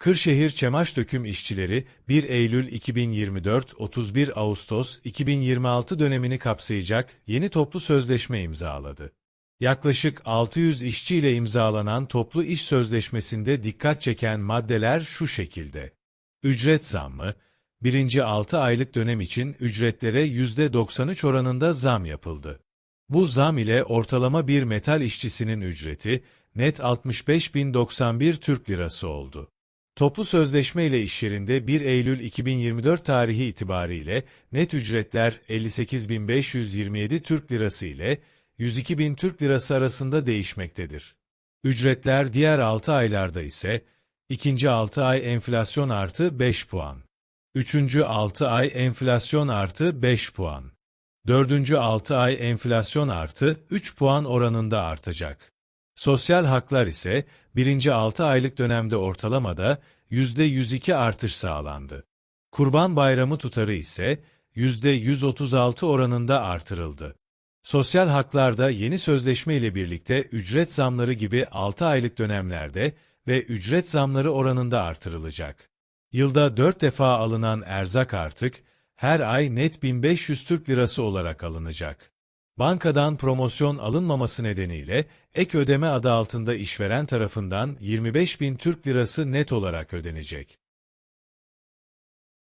Kırşehir Çemaş Döküm İşçileri 1 Eylül 2024-31 Ağustos 2026 dönemini kapsayacak yeni toplu sözleşme imzaladı. Yaklaşık 600 işçi ile imzalanan toplu iş sözleşmesinde dikkat çeken maddeler şu şekilde. Ücret zammı, birinci 6 aylık dönem için ücretlere %93 oranında zam yapıldı. Bu zam ile ortalama bir metal işçisinin ücreti net 65.091 Türk Lirası oldu. Toplu sözleşme ile iş yerinde 1 Eylül 2024 tarihi itibariyle net ücretler 58.527 Türk Lirası ile 102.000 Türk Lirası arasında değişmektedir. Ücretler diğer 6 aylarda ise ikinci 6 ay enflasyon artı 5 puan, üçüncü 6 ay enflasyon artı 5 puan, dördüncü 6 ay enflasyon artı 3 puan oranında artacak. Sosyal haklar ise birinci 6 aylık dönemde ortalamada %102 artış sağlandı. Kurban Bayramı tutarı ise %136 oranında artırıldı. Sosyal haklarda yeni sözleşme ile birlikte ücret zamları gibi 6 aylık dönemlerde ve ücret zamları oranında artırılacak. Yılda 4 defa alınan erzak artık her ay net 1500 Türk Lirası olarak alınacak. Bankadan promosyon alınmaması nedeniyle ek ödeme adı altında işveren tarafından 25.000 Türk Lirası net olarak ödenecek.